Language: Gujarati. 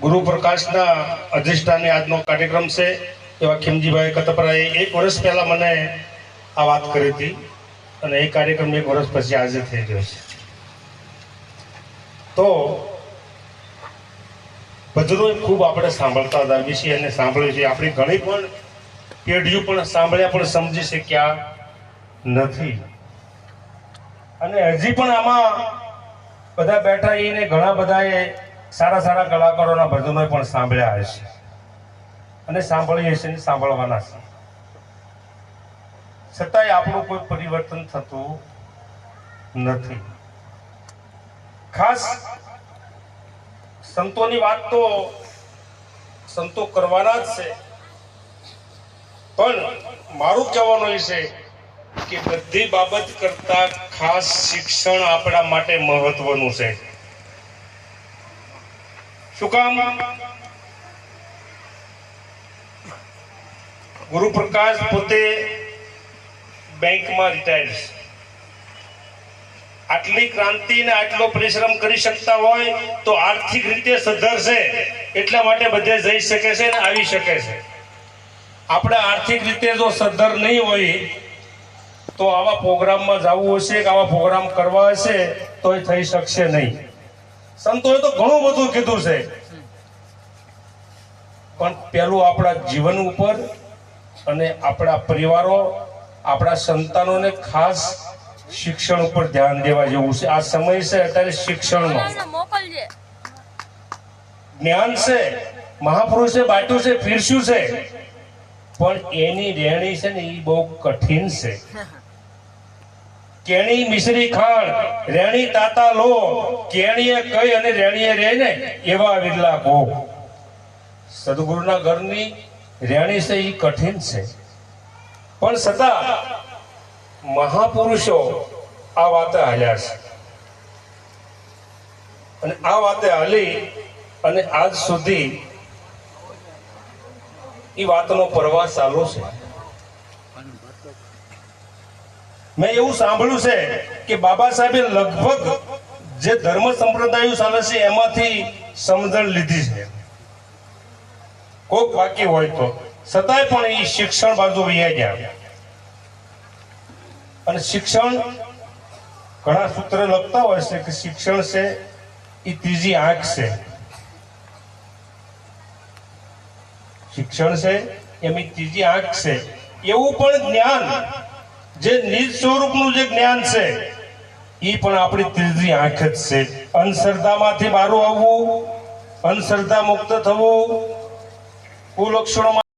ગુરુ પ્રકાશના અધિષ્ઠાને આજનો કાર્યક્રમ છે. એવા ખીમજીભાઈ કતપરાએ એક વર્ષ પહેલા મને આ વાત કરી હતી અને એ કાર્યક્રમ એક વર્ષ પછી આજે થઈ ગયો છે. તો ભજનો ખૂબ આપણે સાંભળતા હતા વિશે અને સાંભળ્યું છે આપણી ઘણી પણ પેઢીઓ પણ સાંભળ્યા પણ સમજી શક્યા નથી. અને હજી પણ આમાં બધા બેઠા એને ઘણા બધાએ સારા સારા કલાકારોના ભજનો પણ સાંભળ્યા હશે. અને સાંભળીએ છીએ સાંભળવાના છે છતાંય આપણું કોઈ પરિવર્તન થતું નથી. ખાસ સંતોની વાત તો સંતો કરવાના જ છે. પણ મારું કહેવાનું એ છે કે બધી બાબત કરતા ખાસ શિક્ષણ આપણા માટે મહત્વનું છે. શું કામ? ગુરુપ્રકાશ પોતે બેંકમાં રિટાયર્ડ છે. આટલી ક્રાંતિ ને આટલો પરિશ્રમ કરી શકતા હોય તો આર્થિક રીતે સધર છે એટલા માટે બધે જઈ શકે છે ને આવી શકે છે. આપણે આર્થિક રીતે જો સદ્ધર નહીં હોય તો આવા પ્રોગ્રામમાં જવું હશે કે આવા પ્રોગ્રામ કરવા હશે તો એ થઈ શકશે નહીં. સંતોએ તો ઘણું બધું કીધું છે. પણ પેલું આપણા જીવન ઉપર અને આપણા પરિવારો આપણા સંતાનોને ખાસ શિક્ષણ ઉપર ધ્યાન દેવા જેવું છે. આ સમય છે અત્યારે શિક્ષણનો. જ્ઞાન છે મહાપુરુષે બાટ્યું છે પીરસ્યું છે. પણ એની રહેણી છે ને એ બહુ કઠિન છે. કેણી મિશ્રી ખાણ, રેણી તાતા લો કેણીએ કઈ અને રેણીએ રે ને એવા વિરલા કો સદગુરુના ઘરની રેણી છે એ કઠિન છે. પણ છતાં મહાપુરુષો આ વાતે હાલ્યા છે. અને આ વાતે હાલી અને આજ સુધી એ વાતનો પ્રવાસ ચાલુ છે. મેં એવું સાંભળ્યું છે કે બાબા સાહેબે લગભગ જે ધર્મ સંપ્રદાયો ચાલે છે, એમાંથી સમજણ લીધી છે. કોક બાકી હોય તો. છતાંય પણ એ શિક્ષણ બાજુ વૈયા ગયા. અને શિક્ષણ ઘણા સૂત્ર લખતા હોય છે કે શિક્ષણ છે, એ ત્રીજી આંખ છે. શિક્ષણ છે એમની ત્રીજી આંખ છે. એવું પણ જ્ઞાન જે નિજ સ્વરૂપનું જે જ્ઞાન છે એ પણ આપણી ત્રીજી આંખ જ છે. અંધશ્રદ્ધામાંથી બહાર આવવું, અંધશ્રદ્ધા મુક્ત થવું, કુલક્ષણોમાં